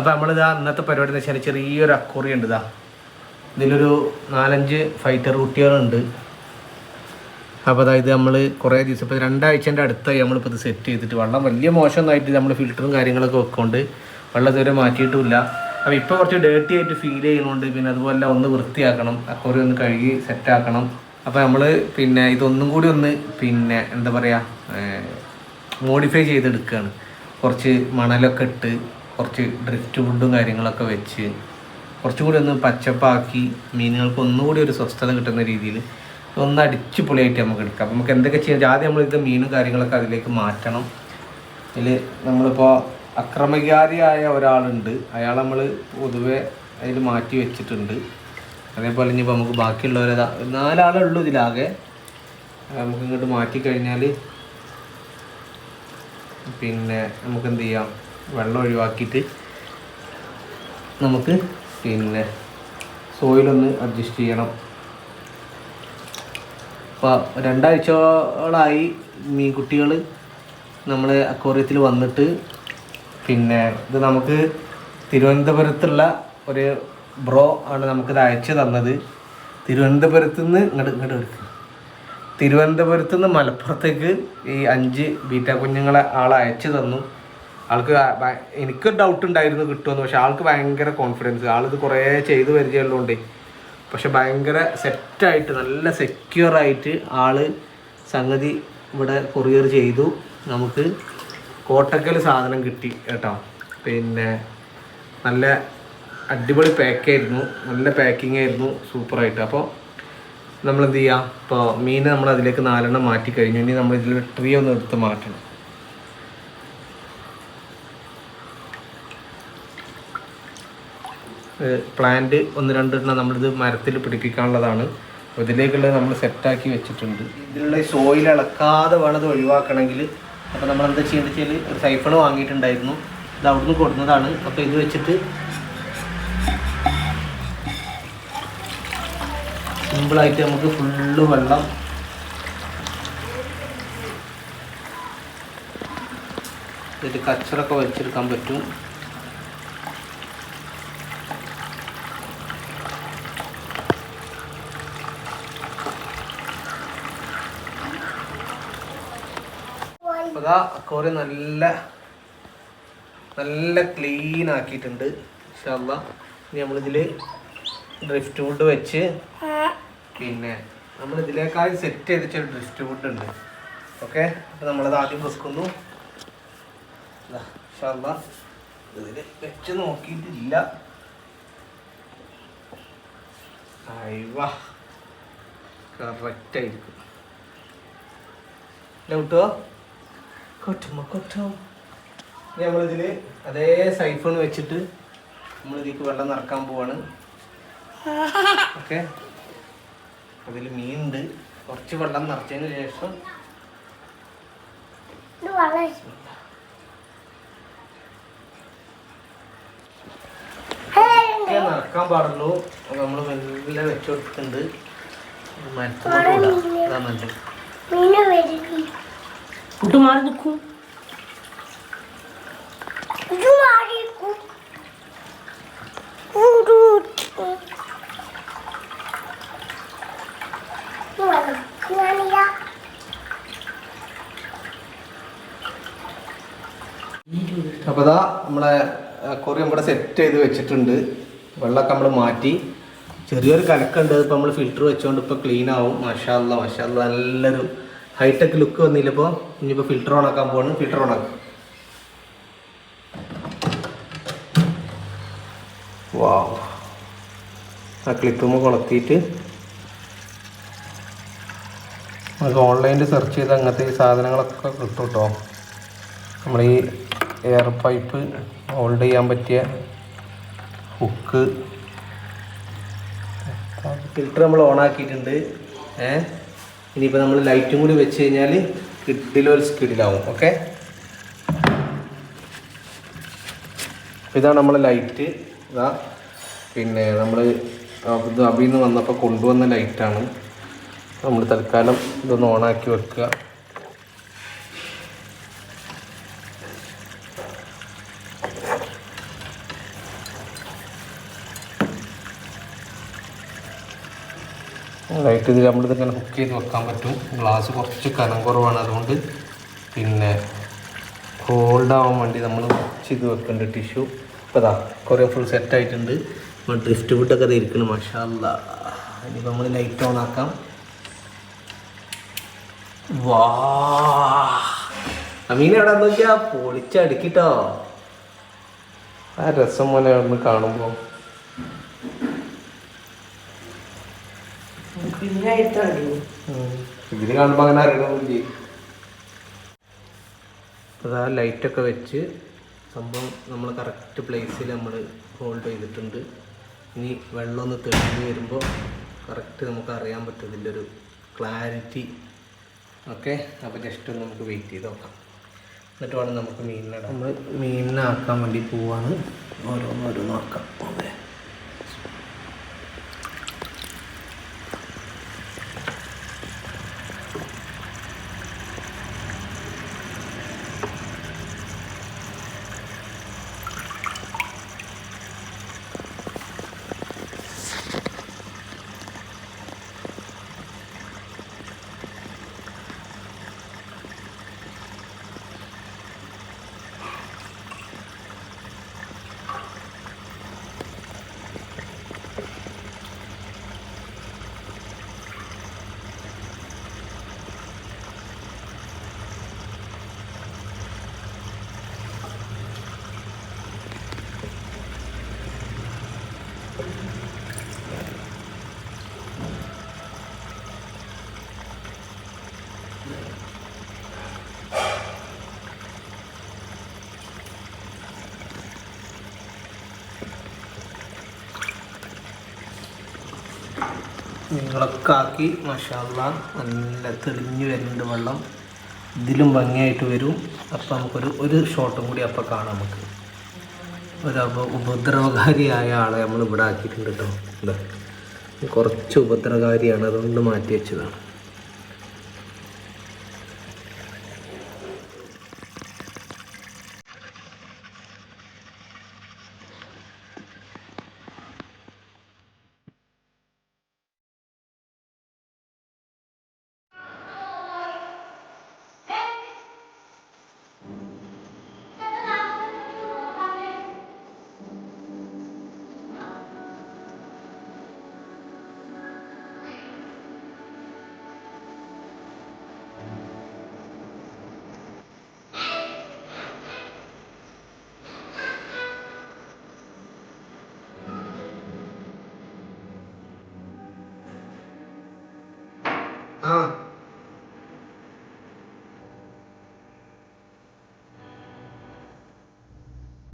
അപ്പോൾ നമ്മളിതാ ഇന്നത്തെ പരിപാടി എന്ന് വെച്ചാൽ ചെറിയൊരു അക്കോറി ഉണ്ട് ഇതാ. ഇതിലൊരു നാലഞ്ച് ഫൈറ്റർ കുട്ടികളുണ്ട്. അപ്പോൾ അതായത് നമ്മൾ കുറേ ദിവസം ഇപ്പോൾ രണ്ടാഴ്ചന്റെ അടുത്തായി നമ്മളിപ്പോൾ ഇത് സെറ്റ് ചെയ്തിട്ട്. വെള്ളം വലിയ മോശമൊന്നായിട്ട് നമ്മൾ ഫിൽറ്ററും കാര്യങ്ങളൊക്കെ വെക്കൊണ്ട് വെള്ളം ഇതുവരെ മാറ്റിയിട്ടുമില്ല അപ്പോൾ ഇപ്പോൾ കുറച്ച് ഡേർട്ടി ആയിട്ട് ഫീൽ ചെയ്യുന്നുണ്ട്. പിന്നെ അതുപോലെ ഒന്ന് വൃത്തിയാക്കണം. അക്കോറി ഒന്ന് കഴുകി സെറ്റാക്കണം അപ്പോൾ നമ്മൾ പിന്നെ ഇതൊന്നും കൂടി ഒന്ന് പിന്നെ എന്താ പറയുക മോഡിഫൈ ചെയ്തെടുക്കുകയാണ് കുറച്ച് മണലൊക്കെ ഇട്ട് കുറച്ച് ഡ്രിഫ്റ്റ് ഫുഡും കാര്യങ്ങളൊക്കെ വെച്ച് കുറച്ചും കൂടി ഒന്ന് പച്ചപ്പാക്കി മീനുകൾക്ക് ഒന്നുകൂടി ഒരു സ്വസ്ഥത കിട്ടുന്ന രീതിയിൽ ഒന്ന് അടിച്ച് പൊളിയായിട്ട് നമുക്ക് എടുക്കാം. അപ്പം നമുക്ക് എന്തൊക്കെ ചെയ്യാം? ആദ്യം നമ്മൾ ഇത് മീനും കാര്യങ്ങളൊക്കെ അതിലേക്ക് മാറ്റണം. ഇതിൽ നമ്മളിപ്പോൾ അക്രമകാരിയായ ഒരാളുണ്ട്. അയാൾ നമ്മൾ പൊതുവെ അതിൽ മാറ്റി വെച്ചിട്ടുണ്ട്. അതേപോലെ ഇനിയിപ്പോൾ നമുക്ക് ബാക്കിയുള്ളവരെ നാലാളേ ഉള്ളൂ ഇതിലാകെ. നമുക്ക് ഇങ്ങോട്ട് മാറ്റി കഴിഞ്ഞാൽ പിന്നെ നമുക്ക് എന്ത് ചെയ്യാം? വെള്ളം ഒഴിവാക്കിയിട്ട് നമുക്ക് പിന്നെ സോയിലൊന്ന് അഡ്ജസ്റ്റ് ചെയ്യണം. അപ്പോൾ രണ്ടാഴ്ചകളായി മീൻകുട്ടികൾ നമ്മൾ അക്വോറിയത്തിൽ വന്നിട്ട് പിന്നെ ഇത് നമുക്ക് തിരുവനന്തപുരത്തുള്ള ഒരു ബ്രോ ആണ് നമുക്കിത് അയച്ചു തന്നത്. തിരുവനന്തപുരത്ത് നിന്ന് ഇങ്ങോട്ട് ഇങ്ങോട്ട് എടുക്കുക തിരുവനന്തപുരത്ത് നിന്ന് മലപ്പുറത്തേക്ക് ഈ അഞ്ച് ബീറ്റ കുഞ്ഞുങ്ങളെ ആളയച്ചു തന്നു. ആൾക്ക് എനിക്ക് ഡൗട്ട് ഉണ്ടായിരുന്നു കിട്ടുമെന്ന് പക്ഷെ ആൾക്ക് ഭയങ്കര കോൺഫിഡൻസ് ആളിത് കുറേ ചെയ്ത് പരിചയമുള്ളതുകൊണ്ട്. പക്ഷെ ഭയങ്കര സെറ്റായിട്ട് നല്ല സെക്യൂർ ആയിട്ട് ആൾ സംഗതി ഇവിടെ കൊറിയർ ചെയ്തു. നമുക്ക് കോട്ടക്കൽ സാധനം കിട്ടി കേട്ടോ. പിന്നെ നല്ല അടിപൊളി പാക്കായിരുന്നു നല്ല പാക്കിംഗ് ആയിരുന്നു. സൂപ്പറായിട്ട് അപ്പോൾ നമ്മൾ എന്ത് ചെയ്യുക ഇപ്പോൾ മീൻ നമ്മൾ അതിലേക്ക് നാലെണ്ണം മാറ്റി കഴിഞ്ഞു ഇനി നമ്മൾ ഇതിൽ ട്രീ ഒന്ന് എടുത്ത് മാറ്റണം. പ്ലാന്റ് ഒന്ന് രണ്ടെണ്ണം നമ്മളിത് മരത്തിൽ പിടിപ്പിക്കാനുള്ളതാണ്. ഇതിലേക്കുള്ളത് നമ്മൾ സെറ്റാക്കി വെച്ചിട്ടുണ്ട്. ഇതിലുള്ള സോയിൽ ഇളക്കാതെ വേണം ഇത് ഒഴിവാക്കണമെങ്കിൽ അപ്പോൾ നമ്മൾ എന്താ ചെയ്യുന്നത് വെച്ചാൽ ഒരു സൈഫണ് വാങ്ങിയിട്ടുണ്ടായിരുന്നു. ഇത് അവിടുന്ന് കൊടുക്കുന്നതാണ് അപ്പോൾ ഇത് വെച്ചിട്ട് സിമ്പിളായിട്ട് നമുക്ക് ഫുള്ള് വെള്ളം ഇതിൽ കച്ചറൊക്കെ വലിച്ചെടുക്കാൻ പറ്റും. അതാ അക്കോറി നല്ല നല്ല ക്ലീൻ ആക്കിയിട്ടുണ്ട് ഇഷ്ടമല്ല ഇനി നമ്മളിതിൽ ഡ്രിഫ്റ്റ് വുഡ് വെച്ച് പിന്നെ നമ്മൾ ഇതിലേക്കായി സെറ്റ് ചെയ്തിട്ട് ഒരു ഡ്രിഫ്റ്റ് വുഡ് ഉണ്ട്. ഓക്കെ അപ്പോൾ നമ്മളത് ആദ്യം വെക്കുന്നു ഇഷ്ടമല്ല ഇതിൽ വെച്ച് നോക്കിയിട്ടില്ല. അയവാ. കറക്റ്റായിരിക്കും കിട്ടുമോ കൊട്ടോ നമ്മളിതിൽ അതേ സൈഫോൺ വെച്ചിട്ട് നമ്മൾ ഇതിലേക്ക് വെള്ളം നിറക്കാൻ പോവാണ്. ഓക്കെ? അതിൽ മീനുണ്ട് കുറച്ച് വെള്ളം നിറച്ചതിന് ശേഷം നിറക്കാൻ പാടുള്ളൂ. നമ്മൾ മെല്ലെ വെച്ചു കൊടുത്തിട്ടുണ്ട്. മരത്തോട്ട് ഇതാ മാറി നിൽക്കും അപ്പോൾ അതാ നമ്മളെ കുറി നമ്മുടെ സെറ്റ് ചെയ്ത് വെച്ചിട്ടുണ്ട്. വെള്ളമൊക്കെ നമ്മൾ മാറ്റി. ചെറിയൊരു കലക്കുണ്ട്. ഇപ്പോൾ നമ്മൾ ഫിൽറ്റർ വെച്ചുകൊണ്ട് ഇപ്പോൾ ക്ലീൻ ആവും. മഷാല്ല മഷാല്ല നല്ലൊരു ഹൈടെക് ലുക്ക് വന്നില്ല ഇപ്പോൾ ഇനിയിപ്പോൾ ഫിൽറ്റർ ആക്കാൻ പോവാണ്. ഫിൽറ്റർ ഓൺ വാവ് ആ ക്ലിപ്പുമ്പോൾ കൊളത്തിയിട്ട്. നമുക്ക് ഓൺലൈനിൽ സെർച്ച് ചെയ്ത് അങ്ങനത്തെ ഈ സാധനങ്ങളൊക്കെ കിട്ടും കേട്ടോ നമ്മൾ ഈ എയർ പൈപ്പ് ഹോൾഡ് ചെയ്യാൻ പറ്റിയ ഹുക്ക് ഫിൽറ്റർ നമ്മൾ ഓൺ ആക്കിയിട്ടുണ്ട്. ഏ? ഇനിയിപ്പോൾ നമ്മൾ ലൈറ്റും കൂടി വെച്ച് കഴിഞ്ഞാൽ കിഡിലൊരു സ്കിഡിലാവും ഓക്കെ ഇതാണ് നമ്മളെ ലൈറ്റ് ഇതാ പിന്നെ നമ്മൾ ഇത് അബിയിൽ വന്നപ്പോൾ കൊണ്ടുവന്ന ലൈറ്റാണ് നമ്മൾ തൽക്കാലം ഇതൊന്ന് ഓണാക്കി വെക്കുക. ലൈറ്റ് ഇതിൽ നമ്മളിതിങ്ങനെ ഹുക്ക് ചെയ്ത് വെക്കാൻ പറ്റും? ഗ്ലാസ് കുറച്ച് കനം കുറവാണ് അതുകൊണ്ട് പിന്നെ കോൾഡ് ആവാൻ വേണ്ടി നമ്മൾ ചെയ്ത് വെക്കുന്നുണ്ട് ടിഷ്യൂ ഇപ്പോൾ ഇതാ കുറേ ഫുൾ സെറ്റ് ആയിട്ടുണ്ട്. നമ്മൾ ഡ്രിഫ്റ്റ് ഫുഡൊക്കെ അത് മഷാല്ല. ഇനിയിപ്പോൾ നമ്മൾ ലൈറ്റ് ഓൺ ആക്കാം. വാ. അമീൻ എവിടെ നോക്കിയാ പൊളിച്ചടുക്കിട്ടോ. ആ രസം പോലെ ഒന്ന് കാണുമ്പോൾ പിന്നെ എടുത്തോണ്ടി ഇതിന് കാണുമ്പോൾ അങ്ങനെ അറിയണമെന്നില്ലേ അതാ ലൈറ്റൊക്കെ വെച്ച് സംഭവം നമ്മൾ കറക്റ്റ് പ്ലേസിൽ നമ്മൾ ഹോൾഡ് ചെയ്തിട്ടുണ്ട്. ഇനി വെള്ളം ഒന്ന് തെളിഞ്ഞ് വരുമ്പോൾ കറക്റ്റ് നമുക്ക് അറിയാൻ പറ്റും ഇതിന്റെ ഒരു ക്ലാരിറ്റി ഓക്കെ അപ്പോൾ ജസ്റ്റ് ഒന്ന് നമുക്ക് വെയിറ്റ് ചെയ്ത് നോക്കാം. എന്നിട്ട് വേണം നമുക്ക് മീനിനിടാം നമ്മൾ മീനിനെ ആക്കാൻ വേണ്ടി പോവാണ്. ഓരോന്നോരോന്ന് ആക്കാം. നിങ്ങളൊക്കെ ആക്കി മഷാല്ല നല്ല തെളിഞ്ഞു വരുന്നുണ്ട് വെള്ളം. ഇതിലും ഭംഗിയായിട്ട് വരും. അപ്പം നമുക്കൊരു ഒരു ഷോട്ടും കൂടി അപ്പം കാണാം നമുക്ക്. ഒരു ഉപ ഉപദ്രവകാരിയായ ആളെ നമ്മൾ ഇവിടെ ആക്കിയിട്ടുണ്ട് കേട്ടോ. എന്താ കുറച്ച് ഉപദ്രവകാരിയാണ്. അതുകൊണ്ട് മാറ്റി വെച്ചതാണ്.